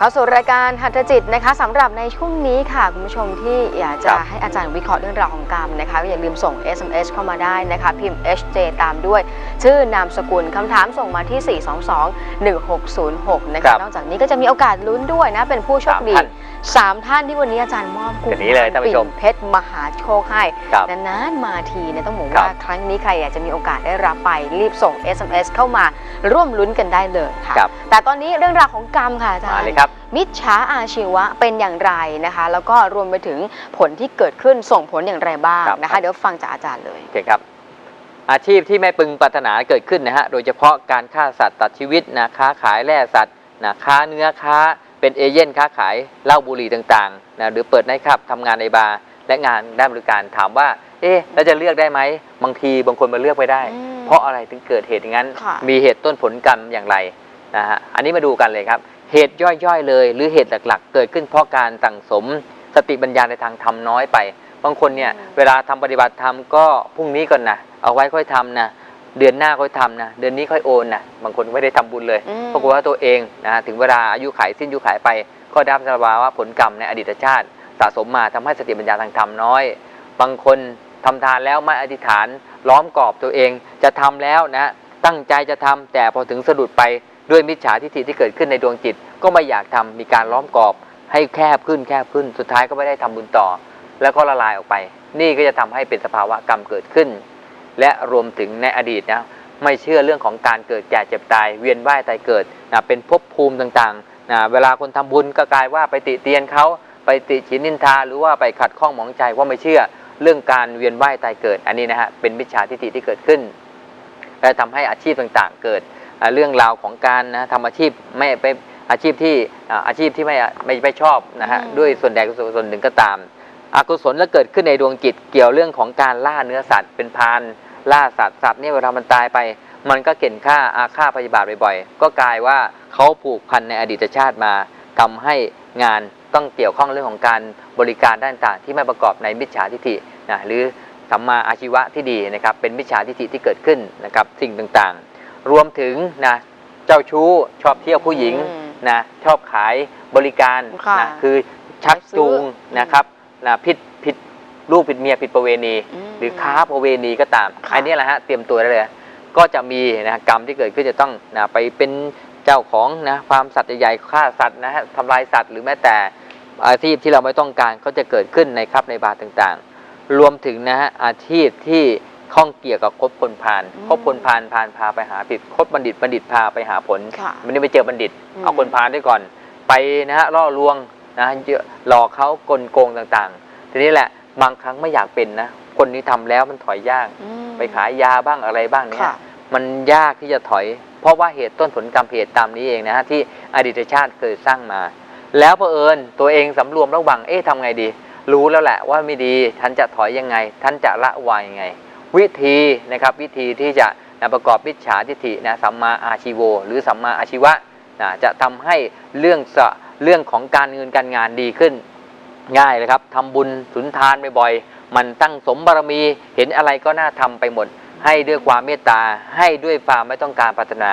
เข้าสู่รายการหัตถจิตนะคะสำหรับในช่วงนี้ค่ะคุณผู้ชมที่อยากจะครับให้อาจารย์วิเคราะห์เรื่องราวของกรรมนะคะก็อย่าลืมส่ง SMS เข้ามาได้นะคะพิมพ์ HJ ตามด้วย ชื่อนามสกุลคำถามส่งมาที่ 422-1606 นะครัคะบนอกจากนี้ก็จะมีโอกาสลุ้นด้วยนะเป็นผู้โชคดีสามท่านสามท่านที่วันนี้อาจารย์มอบกุเดี๋ยวนี้เลยท่านผู้ชมปิ่เพชรมหาโชคให้ครับนานๆมาทีเนี่ยต้องบอกครับว่าครั้งนี้ใครอยากจะมีโอกาสได้รับไปรีบส่ง SMS เข้ามาร่วมลุ้นกันได้เลยค่ะครับแต่ตอนนี้เรื่องราวของกรรมค่ะอาจารมาย์เลยครับมิจฉาอาชีวะเป็นอย่างไรนะคะ แล้วก็รวมไปถึงผลที่เกิดขึ้นส่งผลอย่างไรบ้างครับนะคะ เดี๋ยวฟังจากอาจารย์เลยโอเคครับอาชีพที่ไม่พึงปรารถนาเกิดขึ้นนะฮะ โดยเฉพาะการฆ่าสัตว์ตัดชีวิตนะค้าขายแล่สัตว์นะค้าเนื้อค้า เป็นเอเย่นค้าขายเหล้าบุหรี่ต่างๆนะหรือเปิดไนท์คลับทำงานในบาร์และงานด้านบริการถามว่า เอ๊ะแล้วจะเลือกได้ไหมบางทีบางคนมาเลือกไม่ได้ อืมเพราะอะไรถึงเกิดเหตุอย่างนั้น ค่ะ มีเหตุต้นผลกรรมอย่างไรนะฮะอันนี้มาดูกันเลยครับ เหตุย่อยๆเลย หรือเหตุหลักๆ เกิดขึ้นเพราะการสั่งสมสติปัญญาในทางธรรมน้อยไป บางคนเนี่ยเวลาทำปฏิบัติธรรมก็พรุ่งนี้ก่อนนะเอาไว้ค่อยทำนะ เดือนหน้าค่อยทำนะเดือนนี้ค่อยโอนนะบางคนไม่ได้ทำบุญเลยอืมปรากฏว่าตัวเองนะฮะถึงเวลาอายุขัยสิ้นอายุขัยไปก็ได้รับสภาวะผลกรรมในอดีตชาติ สะสมมาทำให้สติปัญญาทางธรรมน้อย บางคนทำทานแล้วไม่อธิษฐานล้อมกรอบตัวเองจะทำแล้วนะตั้งใจจะทำแต่พอถึงสะดุดไปด้วยมิจฉาทิฏฐิที่เกิดขึ้นในดวงจิต ก็ไม่อยากทำมีการล้อมกรอบ ให้แคบขึ้นแคบขึ้น สุดท้ายก็ไม่ได้ทำบุญต่อ แล้วก็ละลายออกไป นี่ก็จะทำให้เป็นสภาวะกรรมเกิดขึ้น และรวมถึงในอดีตนะไม่เชื่อเรื่องของการเกิดแก่เจ็บตาย เวียนว่ายตายเกิดนะเป็นภพภูมิต่างๆนะเวลาคนทำบุญก็กลายว่าไปติเตียนเขาไปติฉินนินทาหรือว่าไปขัดข้องหมองใจว่าไม่เชื่อเรื่องการเวียนว่ายตายเกิด อันนี้นะฮะเป็นมิจฉาทิฏฐิที่เกิดขึ้น และทำให้อาชีพต่างๆ เกิดอ่าเรื่องราวของการนะทำอาชีพไม่ไปอาชีพที่อ่าอาชีพที่ไม่ไม่ไม่ชอบนะฮะอืมด้วยส่วนใดส่วนหนึ่งก็ตามอกุศลแล้วเกิดขึ้นในดวงจิตเกี่ยวเรื่องของการล่าเนื้อสัตว์เป็นพราน ล่าสัตว์สัตว์เนี่ยเวลามันตายไป มันก็เข็นฆ่าอาฆาตพยาบาทบ่อยๆ ก็กลายว่าเขาผูกพันในอดีตชาติมาทำให้งานต้องเกี่ยวข้องเรื่องของการบริการด้านต่างที่ไม่ประกอบในมิจฉาทิฏฐินะหรือสัมมาอาชีวะที่ดีนะครับเป็นมิจฉาทิฏฐิที่เกิดขึ้นนะครับสิ่งต่างๆ รวมถึงนะเจ้าชู้ชอบเที่ยวผู้หญิงอืมนะชอบขายบริการค่ะนะคือชักจูงซื้อนะครับนะผิดผิด ลูกผิดเมียผิดประเวณีมหรือค้าประเวณีก็ตามค่ะอันนี้แหละฮะเตรียมตัวได้เลย ก็จะมีนะกรรมที่เกิดขึ้นจะต้องนะไปเป็นเจ้าของนะฟาร์มสัตว์ใหญ่ๆฆ่าสัตว์นะฮะทำลายสัตว์หรือแม้แต่อาชีพที่เราไม่ต้องการก็จะเกิดขึ้นในครับในบาร์ต่างๆ รวมถึงนะฮะอาชีพที่ข้องเกี่ยวกับคบคนพาลอืมคบคนพาลพาลพาไปหาผิดคบบัณฑิตบัณฑิตพาไปหาผลค่ะมันนี่ไปเจอบัณฑิตอืมเอาคนพาลได้ก่อน ไปนะฮะล่อลวงนะเยอะหลอกเขากลโกงต่างๆ ทีนี้แหละ บางครั้งไม่อยากเป็นนะ คนนี้ทำแล้วมันถอยยากอืมไปขายยาบ้างอะไรบ้างเนี่ยค่ะมันยากที่จะถอย เพราะว่าเหตุต้นผลกรรมเหตุตามนี้เองนะฮะที่อดีตชาติเคยสร้างมา แล้วเผอิญตัวเองสำรวมระวังเอ๊ะทำไงดี รู้แล้วแหละว่าไม่ดีท่านจะถอยยังไง ท่านจะละวางยังไง วิธีนะครับวิธีที่จะนะประกอบมิจฉาทิฏฐินะสัมมาอาชีโว หรือสัมมาอาชีวะนะจะทำให้เรื่องสะเรื่องของการเงินการงานดีขึ้น ง่ายเลยครับทำบุญสุนทานบ่อยๆมันตั้งสมบารมีเห็นอะไรก็น่าทำไปหมด ให้ด้วยความเมตตา ให้ด้วยความไม่ต้องการปรารถนา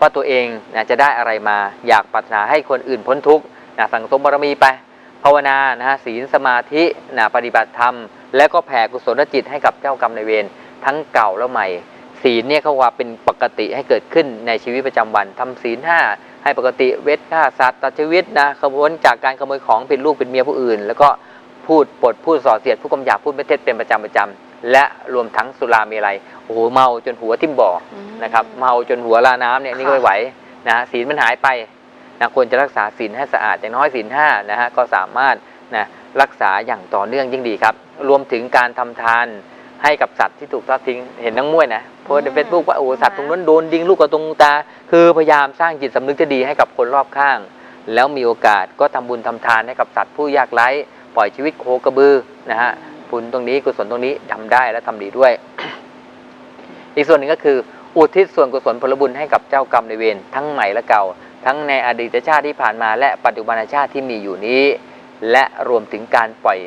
ว่าตัวเองนะจะได้อะไรมา อยากปรารถนาให้คนอื่นพ้นทุกข์นะสั่งสมบารมีไป ภาวนานะฮะศีลสมาธินะปฏิบัติธรรม แล้วก็แผ่กุศลจิตให้กับเจ้ากรรมนายเวรทั้งเก่าและใหม่ ศีลเนี่ยเขาว่าเป็นปกติให้เกิดขึ้นในชีวิตประจำวันทำศีลห้า ให้ปกติเวทฆ่าสัตว์ตัดชีวิตนะขบวนจากการขโมยของเป็นลูกเป็นเมียผู้อื่น แล้วก็พูดปดพูดส่อเสียดผู้กำหยาบพูดไม่เท็จเป็นประจำประจำและรวมทั้งสุราเมลัยโอ้โหเมาจนหัวทิ่มบ่ออืมนะครับเมาจนหัวลาน้ำเนี่ยนี่ก็ค่ะไม่ไหวนะศีลมันหายไปนะควรจะรักษาศีลให้สะอาดอย่างน้อยศีลห้านะฮะก็สามารถนะรักษาอย่างต่อเนื่องยิ่งดีครับ รวมถึงการทำทาน ให้กับสัตว์ที่ถูกทอดทิ้ง เห็นนังมวยนะโพสต์ในเฟซบุ๊กว่าโอ้สัตว์ตรงนั้นโดนดิงลูกกระตรงตา คือพยายามสร้างจิตสำนึกที่ดีให้กับคนรอบข้าง แล้วมีโอกาสก็ทำบุญทำทานให้กับสัตว์ผู้ยากไร้ปล่อยชีวิตโคกระบือนะฮะบุญตรงนี้กุศลตรงนี้ทำได้และทำดีด้วย อีกส่วนหนึ่งก็คือ อุทิศส่วนกุศลผลบุญให้กับเจ้ากรรมในายเวรทั้งใหม่และเก่า ทั้งในอดีตชาติที่ผ่านมา และปัจจุบันชาติที่มีอยู่นี้ และรวมถึงการปล่อย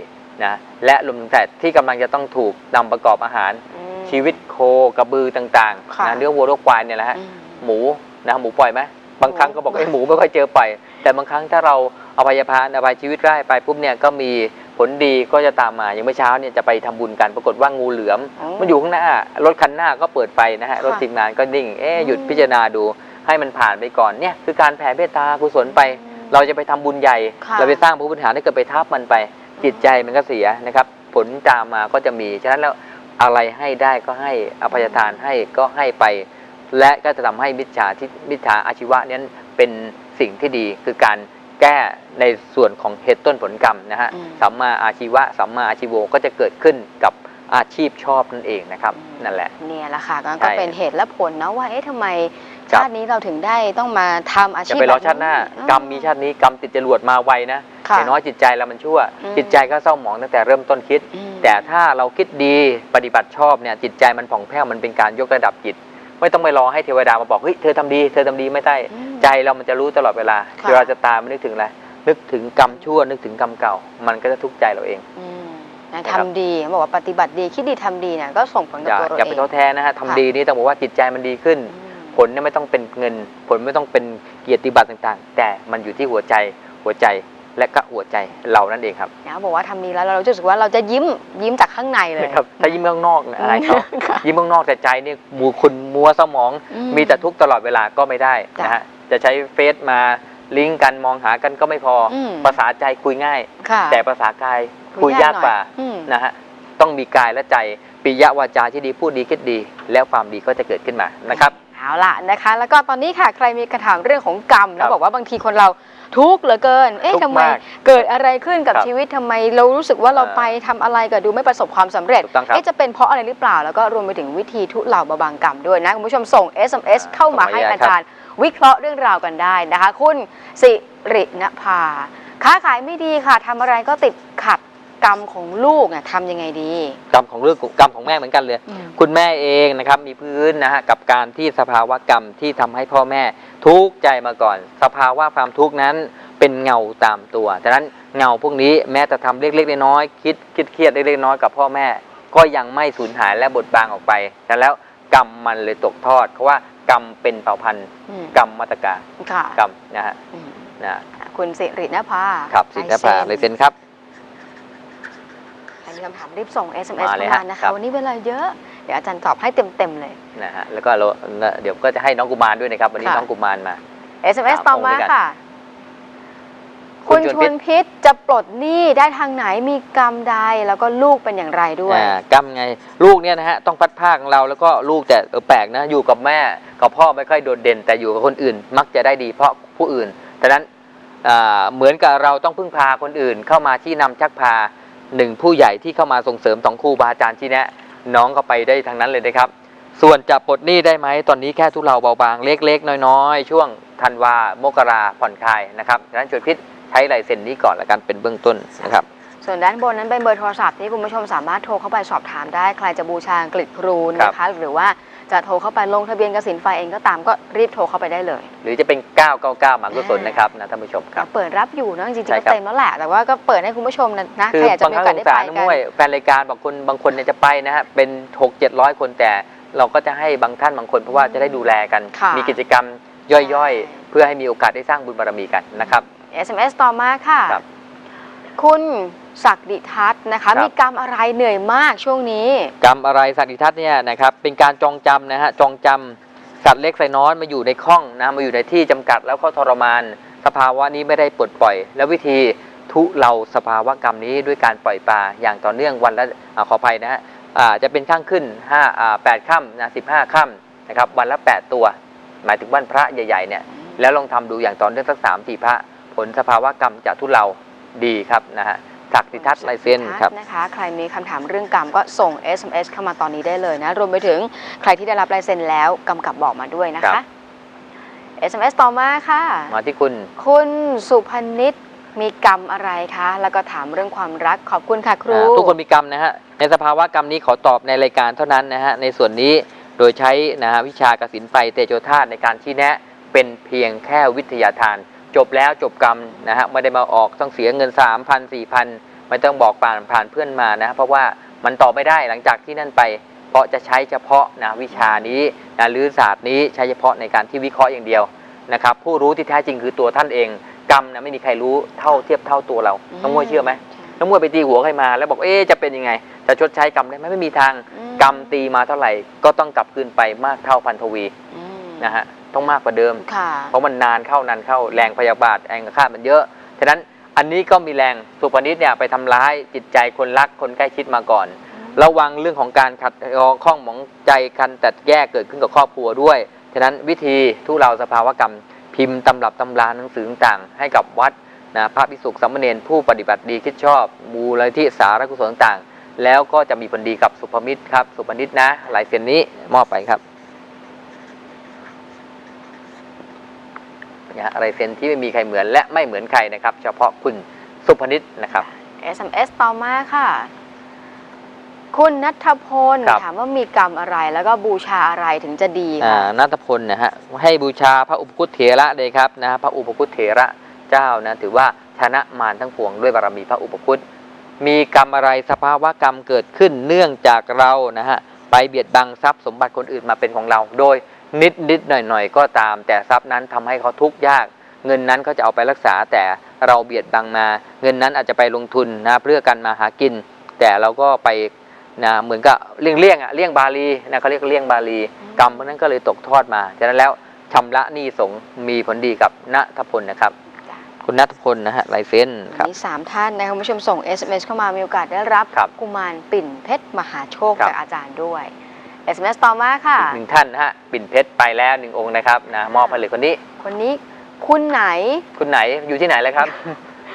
นะและรวมถึงแต่ที่กำลังจะต้องถูกนำประกอบอาหารอืมชีวิตโคกระบือต่างค่ะๆนะเนื้อวัวเนื้อควายเนี่ยแหละฮะอืมหมูนะหมูปล่อยไหมบางครั้งก็บอกหมูไอ้ยหมูไม่ค่อยเจอปล่อย แต่บางครั้งถ้าเราอภัยทานอภัยชีวิตได้ไปปุ๊บเนี่ยก็มีผลดีก็จะตามมาอย่างเมื่อเช้าเนี่ยจะไปทำบุญกันปรากฏว่างูเหลือมอ๋อมันอยู่ข้างหน้ารถคันหน้าก็เปิดไฟนะฮะค่ะรถทีมงานก็นิ่งเอ๊ะหยุดอืมพิจารณาดูให้มันผ่านไปก่อนเนี่ยคือการแผ่เมตตากุศลไป เราจะไปทำบุญใหญ่ค่ะเราไปสร้างพระพุทธฐานถ้าเกิดไปทับมันไป จิตใจมันก็เสียนะครับ ผลตามมาก็จะมี ฉะนั้นแล้วอะไรให้ได้ก็ให้อภัยทานให้ก็ให้ไป และก็จะทำให้มิจฉาทิมิจฉาอาชีวะนั้นเป็นสิ่งที่ดีคือการแก้ในส่วนของเหตุต้นผลกรรมนะฮะอืมสัมมาอาชีวะสัมมาอาชีโวก็จะเกิดขึ้นกับอาชีพชอบนั่นเองนะครับ นั่นแหละ เนี่ยแหละค่ะก็ใช่ก็เป็นเหตุและผลนะว่าเอ๊ะทำไมครับ ชาตินี้เราถึงได้ต้องมาทำอาจะชีพไปรอแบบชาติหน้าอืกรรมมีชาตินี้กรรมติดจรวดมาไวนะค่ะอย่างน้อยจิตใจเรามันชั่วอืมจิตใจก็เศร้าหมองตั้งแต่เริ่มต้นคิดอืมแต่ถ้าเราคิดดีปฏิบัติชอบเนี่ยจิตใจมันผ่องแผ้วมันเป็นการยกระดับจิตไม่ต้องไปรอให้เทวดามาบอกเฮ้ยเธอทำดีเธอทำดีไม่ได้อืมใจเรามันจะรู้ตลอดเวลาค่ะเวลาจะตามไม่นึกถึงอะไรนึกถึงกรรมชั่วนึกถึงกรรมเก่า มันก็จะทุกข์ใจเราเองอืมนะนะครับทำดีเขาบอกว่าปฏิบัติดีคิดดีทำดีเนี่ยก็ส่งผลอกับย่าตัวเราอย่าเอไปงท้อแท้นะฮะค่ะทำดีนี่ต้องบอกว่าจิตใจมันดีขึ้นอืม ผลเนี่ยไม่ต้องเป็นเงิน ผลไม่ต้องเป็นเกียรติบัตรต่างๆ แต่มันอยู่ที่หัวใจหัวใจและก็หัวใจเรานั่นเองครับนะบอกว่าทำดีแล้วเรารู้สึกว่าเราจะยิ้มยิ้มจากข้างในเลยนะครับถ้ายิ้มข้างนอกนะอายเขาค่ะยิ้มข้างนอกแต่ใจนี่มูคุณมัวสมองอืมีแต่ทุกข์ตลอดเวลาก็ไม่ได้จ้ะนะฮะจะใช้เฟซมาลิงก์กันมองหากันก็ไม่พออมภาษาใจคุยง่ายค่ะแต่ภาษากายคุยยากกว่าอืมนะฮะต้องมีกายและใจปิยวาจาที่ดีพูดดีคิดดี แล้วความดีก็จะเกิดขึ้นมานะครับ เอาล่ะนะคะ แล้วก็ตอนนี้ค่ะใครมีคำถามเรื่องของกรรมครัแล้วบบอกว่าบางทีคนเราทุกข์เหลือเกิน เอ๊ะทุกข์ทำไมมากเกิดอะไรขึ้นกับครับชีวิตทำไมเรารู้สึกว่าเราอ่าไปทำอะไรก็ดูไม่ประสบความสำเร็จถูกต้องครับ เอ๊ะจะเป็นเพราะอะไรหรือเปล่า แล้วก็รวมไปถึงวิธีทุเลาเบาบางกรรมด้วยนะคุณผู้ชมส่ง SMS อ่าเข้ามาส่งมาให้เยอะอาจารย์วิเคราะห์เรื่องราวกันได้นะคะ คุณสิริณภาค้าขายไม่ดีค่ะทำอะไรก็ติดขัด กรรมของลูกเนี่ยทำยังไงดี กรรมของเรื่องกรรมของแม่เหมือนกันเลยคุณแม่เองนะครับมีพื้นนะฮะกับการที่สภาวะกรรมที่ทำให้พ่อแม่ทุกข์ใจมาก่อน สภาวะความทุกข์นั้นเป็นเงาตามตัวฉะนั้นเงาพวกนี้แม้แต่ทำเล็กๆน้อยๆคิดคิดเครียดเล็กๆน้อยๆกับพ่อแม่ ก็ยังไม่สูญหายและบดบางออกไปฉะนั้นแล้วกรรมมันเลยตกทอดเพราะว่ากรรมเป็นเผ่าพันธุ์อืมกรรมมาตรกาค่ะกรรมนะฮะอืมนะคุณสิริณภาครับสินทภาเลยเซ็นครับใคร มีคำถามรีบส่ง SMS มาเข้าเลยมาฮะนะครัคะบ วันนี้เวลาเยอะ เดี๋ยวอาจารย์ตอบให้เต็มๆเลย นะฮะแล้วก็เราเดี๋ยวก็จะให้น้องกุมารด้วยนะครับวันนี้ค่ะ น้องกุมารมา SMS สามต่อองค์มาด้วยกันค่ะ คุคุณณชชวนพิษ วนพิษจะปลดหนี้ได้ทางไหนมีกรรมใดแล้วก็ลูกเป็นอย่างไรด้วย อ่ากรรมไงลูกเนี่ยนะฮะต้องพัดภาคของเราแล้วก็ลูกแต่เออแปลกนะอยู่กับแม่กับพ่อไม่ค่อยโดดเด่น แต่อยู่กับคนอื่น มักจะได้ดีเพราะผู้อื่นดังนั้นอ่าเหมือนกับเราต้องพึ่งพาคนอื่นเข้ามาที่นำชักพา หนึ่งผู้ใหญ่ที่เข้ามาส่งเสริมสองครูบาอาจารย์ที่แนะน้องก็ไปได้ทางนั้นเลยนะครับ ส่วนจะปลดหนี้ได้ไหมตอนนี้แค่ทุเลาเบาบางเล็กๆ น้อยๆ ช่วงธันวามกราผ่อนคลายนะครับดังนั้นชวนพิษใช้ลายเซ็นนี้ก่อนละกันเป็นเบื้องต้นนะครับส่วนด้านบนนั้นเป็นเบอร์โทรศัพท์ที่คุณผู้ชมสามารถโทรเข้าไปสอบถามได้ใครจะบูชาอังกฤษครูนะคะหรือว่า จะโทรเข้าไปลงทะเบียนกสินไฟเองก็ตามก็รีบโทรเข้าไปได้เลย หรือจะเป็น 999หมากุศลนะครับนะท่านผู้ชมครับ เปิดรับอยู่นะจริงๆใช่ก็ครับเต็มแล้วแหละแต่ว่าก็เปิดให้คุณผู้ชมนะนะคืใคอรอยากจะบางมีคโอรั้งกาสสได้งสาไปรนะกันมุ้ยแฟนรายการบอกคนบางคนเนี่ยจะไปนะฮะเป็นหกเจ็ดร้อยคนแต่เราก็จะให้บางท่านบางคนเพราะว่าจะได้ดูแลกันค่ะมีกิจกรรมย่อยใช่ๆเพื่อให้มีโอกาสได้สร้างบุญบารมีกันนะครับ SMS ต่อมาค่ะครับคุณ ศักดิทัศน์นะคะ ครับ มีกรรมอะไรเหนื่อยมากช่วงนี้ กรรมอะไรสัตว์ดิทัศน์เนี่ยนะครับเป็นการจองจำนะฮะจองจำสัตว์เล็กไส่น้อยมาอยู่ในข้องนะมาอยู่ในที่จำกัดแล้วก็ทรมาน สภาวะนี้ไม่ได้ปลดปล่อย แล้ววิธีทุเราสภาวะกรรมนี้ด้วยการปล่อยปลาอย่างต่อเนื่องวันละอาขออภัยนะฮะอ่าจะเป็นข้างขึ้น5อ่า8ค่ำนะ15ค่ำนะครับวันละ 8 ตัว หมายถึงวันพระใหญ่ๆเนี่ยแล้วลองทำดูอย่างต่อเนื่องสักสามสี่พระผลสภาวะกรรมจะทุเราดีครับนะฮะ ศักดิทัศน์ลายเส้นครับนะคะใครมีคำถามเรื่องกรรมก็ส่ง SMS เข้ามาตอนนี้ได้เลยนะรวมไปถึงใครที่ได้รับลายเซ็นแล้วกำกับบอกมาด้วยนะครัคะบ SMS ต่อมาค่ะ มาที่คุณ คุณสุพนิษมีกรรมอะไรคะ แล้วก็ถามเรื่องความรักขอบคุณค่ะครูอ่าทุกคนมีกรรมนะฮะ ในสภาวะกรรมนี้ขอตอบในรายการเท่านั้นนะฮะ ในส่วนนี้โดยใช้นะฮะวิชากสินไฟเตโชธาตในการชี้แนะ เป็นเพียงแค่วิทยาทาน จบแล้วจบกรรมนะฮะไม่ได้มาออกต้องเสียเงิน 3 0 0 0 4 0 0 0ไม่ต้องบอกผ่านผ่านเพื่อนมานะเพราะว่ามันตอบไม่ได้หลังจากที่นั่นไป เพราะจะใช้เฉพาะนะวิชานี้นะหรือศาสตร์นี้ใช้เฉพาะในการที่วิเคราะห์อย่างเดียวนะครับผู้รู้ที่แท้จริงคือตัวท่านเอง กรรมนะไม่มีใครรู้เท่าเทียบเท่าตัวเราอืมน้องมวยเชื่อไหมใช่น้องมวยไปตีหัวใครมาแล้วบอกเอ๊ะจะเป็นยังไง จะชดใช้กรรมได้ไหมไม่มีทางอืมกรรมตีมาเท่าไหร่ก็ต้องกลับคืนไปมากเท่าพันทวีอืมนะฮะ ต้องมากกว่าเดิมค่ะเพราะมันนานเข้านานเข้าแรงพยาบาทแรงอาฆาตมันเยอะ ฉะนั้นอันนี้ก็มีแรงสุปนิชเนี่ยไปทำร้ายจิตใจคนรักคนใกล้ชิดมาก่อน ระวังเรื่องของการขัดข้องหมองใจกันแตดแย่เกิดขึ้นกับครอบครัวด้วย ฉะนั้นวิธีทุเราสภาวกรรม พิมพ์ตำรับตำราหนังสือต่างๆให้กับวัดนะพระภิกษุสามเณรผู้ปฏิบัติดีคิดชอบ มูลนิธิสารกุศลต่างๆแล้วก็จะมีผลดีกับสุภมิตรครับ สุภนิตนะลายเซ็นนี้มอบไปครับ นะฮะลายเซ็นที่ไม่มีใครเหมือนและไม่เหมือนใครนะครับ เฉพาะคุณสุภนิตนะครับ SMS ต่อมาค่ะ คุณนัทพลครับ ถามว่ามีกรรมอะไรแล้วก็บูชาอะไรถึงจะดีอ่าค่ะนัทพลนะฮะให้บูชาพระอุปคุตเถระเลยครับนะพระอุปคุตเถระเจ้านะถือว่าชนะมารทั้งปวงด้วยบารมีพระอุปคุตมีกรรมอะไรสภาวะกรรมเกิดขึ้นเนื่องจากเรานะฮะไปเบียดบังทรัพย์สมบัติคนอื่นมาเป็นของเรา โดย นิดนิดหน่อยหน่อยๆก็ตาม แต่ทรัพย์นั้นทำให้เขาทุกข์ยาก เงินนั้นเขาจะเอาไปรักษาแต่เราเบียดบังมา เงินนั้นอาจจะไปลงทุนนะเพื่อการมาหากิน แต่เราก็ไปนะเหมือนกับเลี่ยงเลี่ยงๆอะเลี่ยงบาลีนะเขาเรียกเลี่ยงบาลี กรรมพวกนั้นก็เลยตกทอดมาฉะนั้นแล้วชำระหนี้สงฆ์มีผลดีกับณทพลนะครับจ้ะคุณณทพลนะฮะลายเส้นครับมีสามท่านนะคะคุณผู้ชมส่ง SMS เข้ามามีโอกาสได้รับครับกุมารปิ่นเพชรมหาโชคครับจากอาจารย์ด้วย SMS ต่อมาค่ะ อีกหนึ่งท่านนะฮะปิ่นเพชรไปแล้วหนึ่งองค์นะครับนะมอบให้เลยคนนี้ คนนี้คุณไหน คุณไหนอยู่ที่ไหนเลยครับ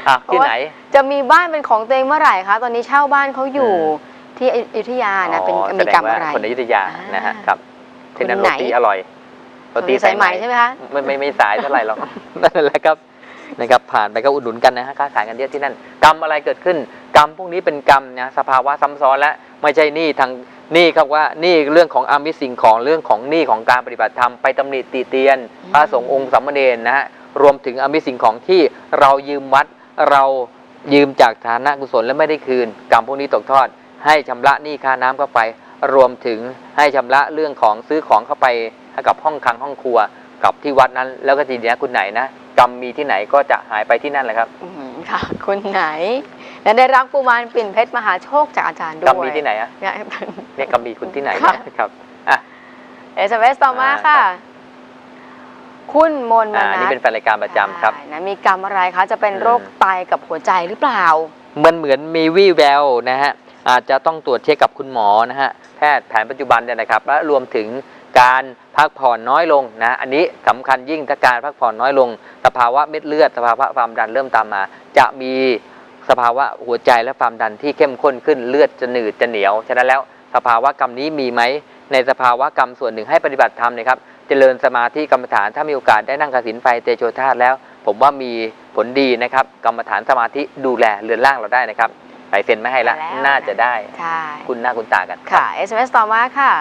อะที่ไหน จะมีบ้านเป็นของตัวเองเมื่อไหร่คะ ตอนนี้เช่าบ้านเขาอยู่อืที่อยุธยานะ เป็นอ๋อมีกรรมแสดงอะไรว่าคนอยุธยาอ่านนะฮะครับคุที่ณนั่นไหโรนตีอร่อยโรตีสายไหมใช่ไหมคะไม่ไม่ไม่สายเท่าไหร่หรอกนั่นแหละครับนะครับผ่านไปก็อุดหนุนกันนะฮะค้าขายกันเยอะที่นั่น กรรมอะไรเกิดขึ้น กรรมพวกนี้เป็นกรรมนะสภาวะซ้ำซ้อนและไม่ใช่หนี้ทางห นี้ครับว่าหนี้เรื่องของอามิสสิ่งของเรื่องของหนี้ของการปฏิบัติธรรมไปตำหนิตีเตียน พระสงฆ์องค์สามเณรนะฮะรวมถึงอามิสสิ่งของที่เรายืมวัดเรายืมจากฐานะกุศลและไม่ได้คืนกรรมพวกนี้ตกทอด ให้ชำระหนี้ค่าน้ำเข้าไป รวมถึงให้ชำระเรื่องของซื้อของเข้าไปให้กับห้องคลังห้องครัวกับที่วัดนั้น แล้วก็ทีเนี้ยคุณไหนนะกรรมมีที่ไหนก็จะหายไปที่นั่นแหละครับอืมค่ะคุณไหน และได้รับกุมารปิ่นเพชรมหาโชคจากอาจารย์ด้วยกรรมมีที่ไหนอะเนี่ยเนี่ยกรรมมีคุณที่ไหนค่ะนะครับอะ SMS ต่อมาอ่าค่ะ คุณมนต์มอ่านันี่สเป็นแฟนรายการประจำครับใช่นะมีกรรมอะไรคะ จะเป็นอืมโรคไตกับหัวใจหรือเปล่ามันเหมือนมีวี่แววนะฮะอาจจะต้องตรวจเช็คกับคุณหมอนะฮะแพทย์แผนปัจจุบันเนี่ยนะครับ และรวมถึงการพักผ่อนน้อยลงนะอันนี้สำคัญยิ่งถ้าการพักผ่อนน้อยลง สภาวะเม็ดเลือด สภาวะความดันเริ่มตามมา จะมี สภาวะหัวใจและความดันที่เข้มข้นขึ้นเลือดจะหนืดจะเหนียว ฉะนั้นแล้วสภาวะกรรมนี้มีไหมในสภาวะกรรมส่วนหนึ่งให้ปฏิบัติธรรมนะครับเจริญสมาธิกรรมฐานถ้ามีโอกาสได้นั่งกสินไฟเตโชธาตแล้ว ผมว่ามีผลดีนะครับ กรรมฐานสมาธิดูแลเรือนร่างเราได้นะครับลายเซ็นไม่ให้ละแล้วน่าจะได้ใช่คุณหน้าคุณตากันค่ะ SMS ต่อมาค่ะ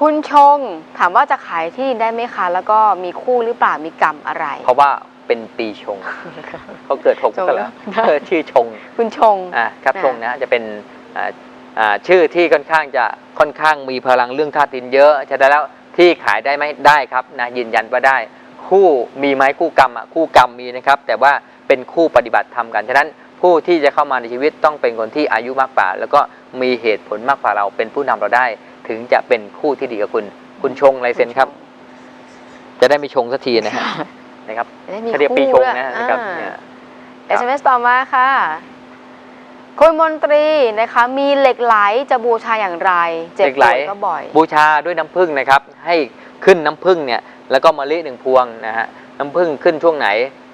คุณชงถามว่าจะขายที่ดินได้ไหมคะ แล้วก็มีคู่หรือเปล่ามีกรรมอะไร เพราะว่า เป็นปีชงเขาเกิดหกชงกันแล้แล้ววเออชื่อชง คุณชงอ่าครับอ่าชงนะจะเป็นอ่าอ่าชื่อที่ค่อนข้างจะค่อนข้างมีพลังเรื่องธาตุดินเยอะฉะนั้นแล้วที่ขายได้ไหมได้ครับนะยืนยันว่าได้ คู่มีไหมคู่กรรมอะคู่กรรมมีนะครับ แต่ว่าเป็นคู่ปฏิบัติธรรมกันฉะนั้นผู้ที่จะเข้ามาในชีวิตต้องเป็นคนที่อายุมากกว่า แล้วก็มีเหตุผลมากกว่าเราเป็นผู้นำเราได้ ถึงจะเป็นคู่ที่ดีกับคุณ คุณชงลายเซ็นครับ จะได้ไม่ชงสักทีนะฮะ นะครับจะได้มีเขาเรียกปีคู่ชงด้วยนะนะครับอ่าเนี่ยครับ SMS ต่อมาค่ะ คุณมนตรีนะคะมีเหล็กไหลจะบูชาอย่างไร เจ็บเหล็กไหลป่วยก็บ่อย บูชาด้วยน้ำผึ้งนะครับ ให้ขึ้นน้ำผึ้งเนี่ยแล้วก็มะลิหนึ่งพวงนะฮะน้ำผึ้งขึ้นช่วงไหน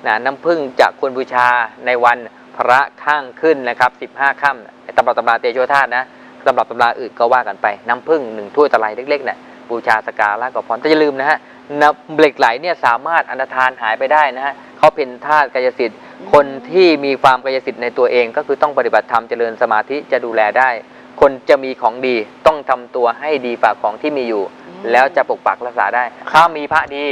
นะน้ำผึ้งจะควรบูชาในวันพระข้างขึ้นนะครับ15ค่ำตำรับตำราเตโชธาตุนะตำรับตำราอื่นก็ว่ากันไป น้ำผึ้งหนึ่งถ้วยตะไลเล็กๆเนี่ยบูชาสกการะก็พรแต่อย่าลืมนะฮะ น้ำเหล็กไหลเนี่ยสามารถอนาทานหายไปได้นะฮะเขาเป็นธาตุกายสิทธิ์ คนที่มีความกายสิทธิ์ในตัวเองก็คือต้องปฏิบัติธรรมเจริญสมาธิจะดูแลได้ คนจะมีของดีต้องทำตัวให้ดีฝ่าของที่มีอยู่อืมแล้วจะปกปักรักษาได้ ถ้ามีพระดี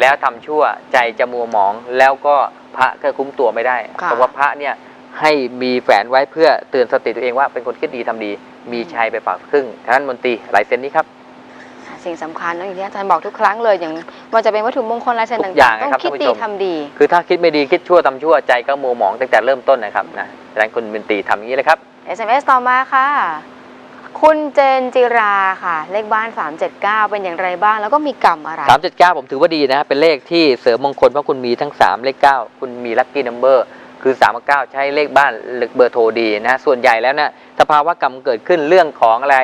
แล้วทำชั่วใจจะมัวหมองแล้วก็พระก็คุ้มตัวไม่ได้ค่ะเพราะว่าพระเนี่ยให้มีแฝนไว้เพื่อเตือนสติตัวเองว่าเป็นคนคิดดีทำดี มีชัยไปฝากครึ่งท่านมนตรีหลายเซนนี้ครับอ่า สิ่งสำคัญนะอย่างที่อาจารย์บอกทุกครั้งเลยอย่างว่าจะเป็นวัตถุมงคลลายเซ็นทุต่กอย่างางๆต้องนะครับคิดท่านผู้ดีชมทำดี คือถ้าคิดไม่ดีคิดชั่วทำชั่วใจก็มัวหมองตั้งแต่เริ่มต้นนะครับนะดังนั้นคุณเป็นตรีทำอย่างนี้เลยครับ SMS ต่อมาค่ะ คุณเจนจิราค่ะ เลขบ้าน 379 เป็นอย่างไรบ้าง แล้วก็มีกรรมอะไรสามเจ็ดเก้าผมถือว่าดีนะ เป็นเลขที่เสริมมงคลเพราะคุณมีทั้ง 3 เลข 9 คุณมีลัคกี้นัมเบอร์คือ3กับ9ใช้เลขบ้านเลขเบอร์โทรดีนะ ส่วนใหญ่แล้วนะสภาวะกรรมเกิดขึ้นเรื่องของอะไร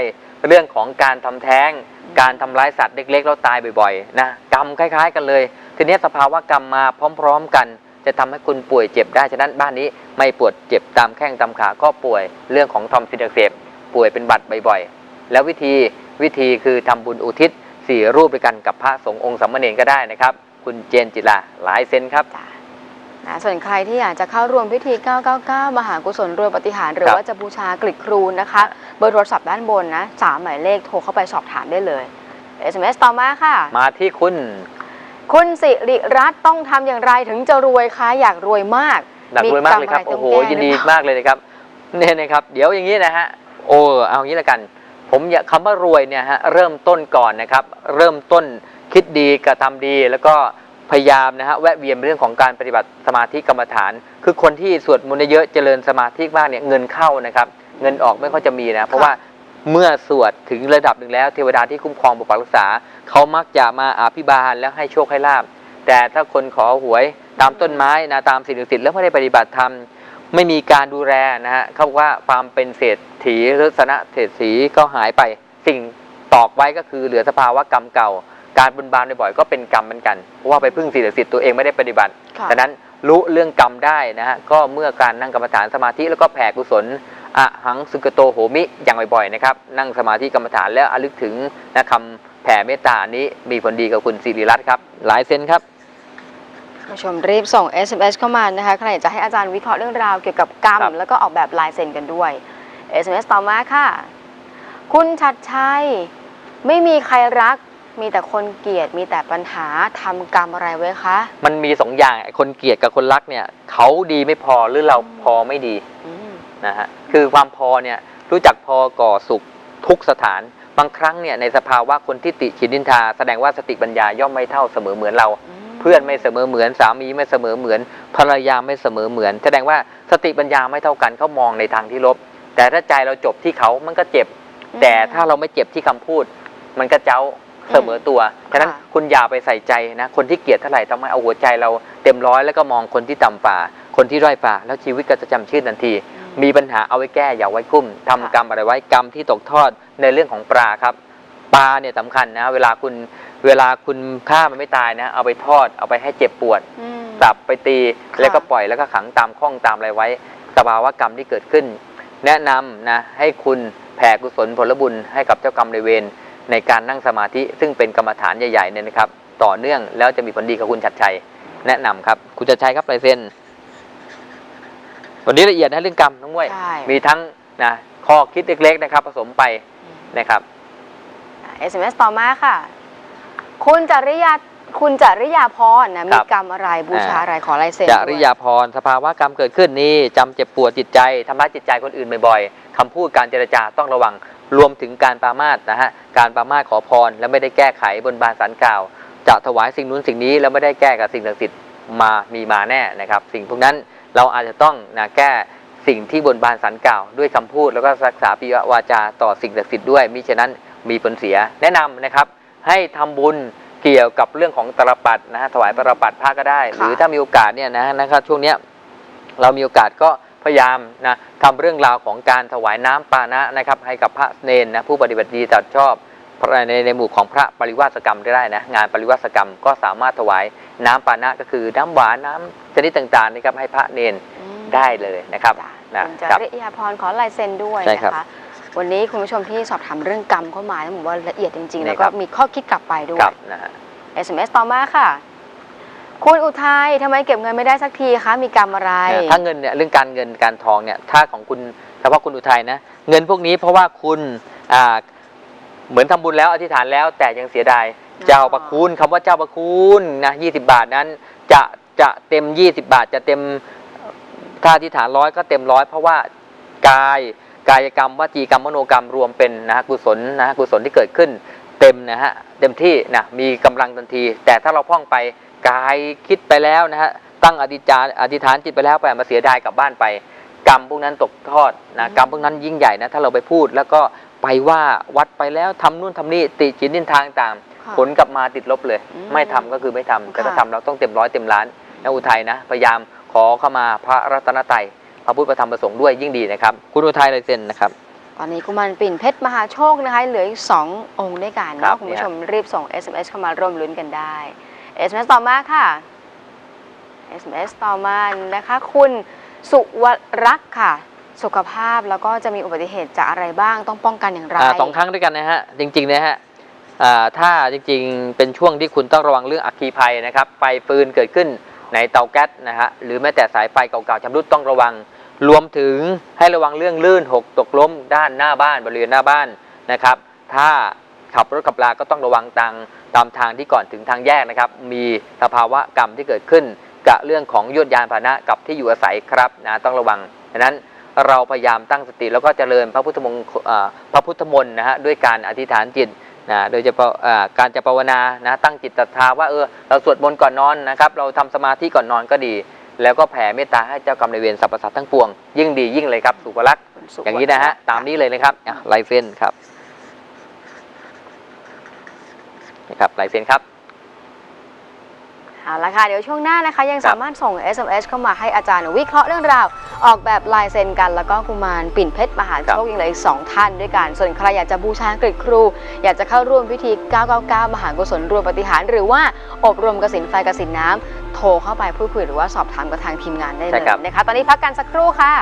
เรื่องของการทำแท้ง การทำร้ายสัตว์เล็กๆแล้วตายบ่อยๆนะกรรมคล้ายๆ กันเลย ทีนี้สภาวะกรรมมาพร้อม ๆ กัน จะทำให้คุณป่วยเจ็บได้ฉะนั้นบ้านนี้ไม่ปวดเจ็บตามแข้งตามขาก็ป่วยเรื่องของทอมซินอักเสบป่วยเป็นบัตรบ่อยๆ แล้ววิธีวิธีคือทำบุญอุทิศสี่รูปด้วยกันกับพระสงฆ์องค์สัมมาเนรก็ได้นะครับ คุณเจนจิลาหลายเซนครับ นะส่วนใครที่อยากจะเข้าร่วมพิธี 999 มหากุศลรวมปฏิหารย์หรือครับว่าจะบูชากลิดครูนนะคะ เบอร์โทรศัพท์ด้านบนนะสามหมายเลขโทรเข้าไปสอบถามได้เลย SMS ต่อมาค่ะ มาที่คุณ คุณสิริรัตน์ต้องทำอย่างไรถึงจะรวยคะอยากรวยมากหนักรวยมากเลยครับมีกรรมอะไรโอ้โหต้องแก้ยินดีหรือเปล่ามมากเลยนะครับเนี่ยนะครับ เดี๋ยวอย่างนี้นะฮะโอ้เอางี้ละกัน ผมอยากคำว่ารวยเนี่ยฮะเริ่มต้นก่อนนะครับ เริ่มต้นคิดดีกระทำดีแล้วก็ พยายามนะฮะแวะเวียนเรื่องของการปฏิบัติสมาธิกรรมฐาน คือคนที่สวดมนต์เยอะเจริญสมาธิมากเนี่ยเงินเข้านะครับ เงินออกไม่ค่อยจะมีนะเพราะว่าเมื่อสวดถึงระดับหนึ่งแล้วเทวดาที่คุ้มครองปกปักรักษา เขามักจะมาอาภิบาลแล้วให้โชคให้ลาบ แต่ถ้าคนขอหวยตามต้นไม้นะตามสิ่งศักดิ์สิทธิ์แล้วไม่ได้ปฏิบัติธรรมไม่มีการดูแลนะฮะเขาบอกว่าความเป็นเศรษฐีหรือสนะเศรษฐีก็หายไป สิ่งตอกไว้ก็คือเหลือสภาวะกรรมเก่า การบุญบานบ่อยๆก็เป็นกรรมเหมือนกันเพราะว่าไปพึ่งสิ่งศักดิ์สิทธิ์ตัวเองไม่ได้ปฏิบัติค่ะดังนั้นรู้เรื่องกรรมได้นะฮะก็เมื่อการนั่งกรรมฐานสมาธิแล้วก็แผ่กุศลอะหังสุกโตโหมิอย่างบ่อยๆนะครับนั่งสมาธิกรรมฐานแล้วระลึกถึงนะคำแผ่เมตตานี้มีผลดีกับคุณสิริรัตน์ครับหลายเซนครับผู้ชมรีบส่ง SMS เข้ามานะคะใครอยากจะให้อาจารย์วิเคราะห์เรื่องราวเกี่ยวกับกรรมครับแล้วก็ออกแบบลายเซ็นกันด้วย SMS ต่อมาค่ะ คุณชัดชัยไม่มีใครรัก มีแต่คนเกลียดมีแต่ปัญหาทำกรรมอะไรไว้คะมันมีสองอย่างไอ้คนเกลียดกับคนรักเนี่ยเขาดีไม่พอหรือเราพอไม่ดีอืมนะฮะคือความพอเนี่ยรู้จักพอก่อสุขทุกสถานบางครั้งเนี่ยในสภาวะคนที่ติฉินนินทา แสดงว่าสติปัญญาย่อมไม่เท่าเสมอเหมือนเราเพื่อนไม่เสมอเหมือนสามีไม่เสมอเหมือนภรรยาไม่เสมอเหมือน แสดงว่าสติปัญญาไม่เท่ากันเขามองในทางที่ลบ แต่ถ้าใจเราจบที่เขามันก็เจ็บ แต่ถ้าเราไม่เจ็บที่คำพูด มันก็เจ้า เสมอตัวฉะนั้นค่ะคุณอย่าไปใส่ใจนะคนที่เกลียดเท่าไหร่ทำไมเอาหัวใจเราเต็มร้อยแล้วก็มองคนที่ต่ำฝ่า คนที่ด้อยฝ่า แล้วชีวิตก็จะจำชื่นทันที มีปัญหาเอาไว้แก้อย่าไว้กุ้มทำค่ะกรรมอะไรไว้กรรมที่ตกทอดในเรื่องของปลาครับปลาเนี่ยสำคัญนะ เวลาคุณเวลาคุณฆ่ามันไม่ตายนะ เอาไปทอดเอาไปให้เจ็บปวดอืมสับไปตีค่ะแล้วก็ปล่อยแล้วก็ขังตามข้องตามอะไรไว้สภาวะกรรมที่เกิดขึ้น แนะนำนะให้คุณแผ่กุศลผลบุญให้กับเจ้ากรรมนายเวร ในการนั่งสมาธิซึ่งเป็นกรรมฐานใหญ่ๆเนี่ยนะครับ ต่อเนื่องแล้วจะมีผลดีกับคุณชัดชัยแนะนำครับคุณชัดชัยครับลายเซ็นวันนี้ละเอียดนะเรื่องกรรมน้องมวยใช่มีทั้งนะข้อคิดเล็กๆนะครับ ผสมไปนะครับอะ SMS ต่อมาค่ะ คุณจริยาคุณจริยาพรนะคมีรับกรรมอะไรบูชาอะไรขอลายเซ็นจด้วยริยาพรสภาวะกรรมเกิดขึ้นนี่จำเจ็บปวดจิตใจทำร้ายจิตใจคนอื่นบ่อยๆคำพูดการเจรจาต้องระวัง รวมถึงการปรามาสนะฮะการปรามาสขอพร แล้วไม่ได้แก้ไขบนบานสารกล่าว จะถวายสิ่งนู้นสิ่งนี้แล้วไม่ได้แก้กับสิ่งศักดิ์สิทธิ์มามีมาแน่นะครับ สิ่งพวกนั้นเราอาจจะต้องนะแก้สิ่งที่บนบานสารกล่าว ด้วยคำพูดแล้วก็รักษาปิยวาจาต่อสิ่งศักดิ์สิทธิ์ด้วยมิฉะนั้นมีผลเสียแนะนำนะครับ ให้ทำบุญเกี่ยวกับเรื่องของตรปัดนะฮะถวายตรปัดพระก็ได้ หรือถ้ามีโอกาสเนี่ยนะนะครับช่วงเนี้ยเรามีโอกาสก็ พยายามนะทำเรื่องราวของการถวายน้ำปานะนะครับให้กับพระเนนนะผู้ปฏิบัติดีตัดชอบในในหมู่ของพระปริวาสกรรมได้นะงานปริวาสกรรมก็สามารถถวายน้ำปานะก็คือน้ำหวานน้ำชนิดต่างๆนะครับให้พระเนนอืมได้เลยนะครับจ้ะนะคุณครับจริยาพรขอลายเซ็นด้วยใช่นะครับคะวันนี้คุณผู้ชมที่สอบถามเรื่องกรรมเข้ามาผมว่าละเอียดจริงๆนี่แล้วคก็รับมีข้อคิดกลับไปด้วยครับนะฮะ SMS ต่อมาค่ะ คุณอุทัยทำไมเก็บเงินไม่ได้สักทีคะ มีกรรมอะไร ถ้าเงินเนี่ยเรื่องการเงินการทองเนี่ยถ้าของคุณเฉพาะคุณอุทัยนะเงินพวกนี้เพราะว่าคุณอ่าเหมือนทำบุญแล้วอธิษฐานแล้วแต่ยังเสียดายเจ้าประคุณคำว่าเจ้าประคุณนะยี่สิบาทนั้น จะจะเต็ม 20 บาท จะเต็มถ้าอธิษฐานร้อยก็เต็มร้อยเพราะว่ากายกายกรรมวจีกรรมมโนกรรมรวมเป็นนะกุศลนะกุศลที่เกิดขึ้นเต็มนะฮะเต็มที่นะมีกำลังทันที แต่ถ้าเราพ่องไป กายคิดไปแล้วนะฮะตั้งอธิษฐานอธิษฐานจิตไปแล้วไปมาเสียดายกลับบ้านไป กรรมพวกนั้นตกทอดนะอืมกรรมพวกนั้นยิ่งใหญ่นะถ้าเราไปพูดแล้วก็ไปว่าวัดไปแล้วทำนู่นทำนี่ติจินนินทางต่างค่ะผลกลับมาติดลบเลยอืมไม่ทำก็คือไม่ทำแต่ถ้าค่ะทำเราต้องเต็มร้อยเต็มล้านนะอุทัยนะพยายามขอเข้ามาพระรัตนตรัยพระพุทธพระธรรมประสงค์ด้วยยิ่งดีนะครับ คุณอุทัยลายเซ็นนะครับตอนนี้กุมารปิ่นเพชรมหาโชคนะคะเหลืออีกสององค์ด้วยกันครัเนาะบคุณผู้ชมรีบส่ง SMS เข้ามาร่วมลุ้นกันได้ SMS ต่อมาค่ะ SMS ต่อมานะคะ คุณสุวรักษ์ค่ะ สุขภาพแล้วก็จะมีอุบัติเหตุจากอะไรบ้างต้องป้องกันอย่างไรสองครั้งด้วยกันนะฮะ จริง ๆ นะฮะถ้าจริงๆ เป็นช่วงที่คุณต้องระวังเรื่องอัคคีภัยนะครับไฟฟืนเกิดขึ้นในเตาแก๊สนะฮะหรือแม้แต่สายไฟเก่าๆชำรุดต้องระวัง รวมถึงให้ระวังเรื่องลื่นหกตกล้มด้านหน้าบ้านบริเวณหน้าบ้านนะครับ ถ้า ขับรถขับลาก็ต้องระวังทางตามทางที่ก่อนถึงทางแยกนะครับ มีสภาวะกรรมที่เกิดขึ้น กับเรื่องของยวดยานพาหนะกับที่อยู่อาศัยครับนะต้องระวังดังนั้นเราพยายามตั้งสติแล้วก็เจริญพระพุทธมงคลอ่าพระพุทธมนต์นะฮะด้วยการอธิษฐานจิตนะโดยเฉพาะการจะภาวนานะตั้งจิตศรัทธาว่าเออเราสวดมนต์ก่อนนอนนะครับ เราทำสมาธิก่อนนอนก็ดี แล้วก็แผ่เมตตาให้เจ้ากรรมในเวรสรรพสัตว์ทั้งปวง ยิ่งดียิ่งเลยครับสุภลักษณ์อย่างนี้นะฮะตามนี้เลยนะครับอะลายเส้นครับ นะครับลายเส้นครับเอาละค่ะ เดี๋ยวช่วงหน้านะคะ ยังครับสามารถส่ง SMS เข้ามาให้อาจารย์วิเคราะห์เรื่องราว ออกแบบลายเซ็นกัน แล้วก็กุมารปิ่นเพชรมหาโชคยังเหลืออีกสองท่านด้วยกัน ส่วนใครอยากจะบูชากริดครู อยากจะเข้าร่วมพิธี 999 มหากุศลรวมปฏิหารย์หรือว่าอบรมกสินไฟกสินน้ำโทรเข้าไปพูดคุยหรือว่าสอบถามกับทางทีมงานได้เลใช่ยครับนะคะ ตอนนี้พักกันสักครู่ค่ะ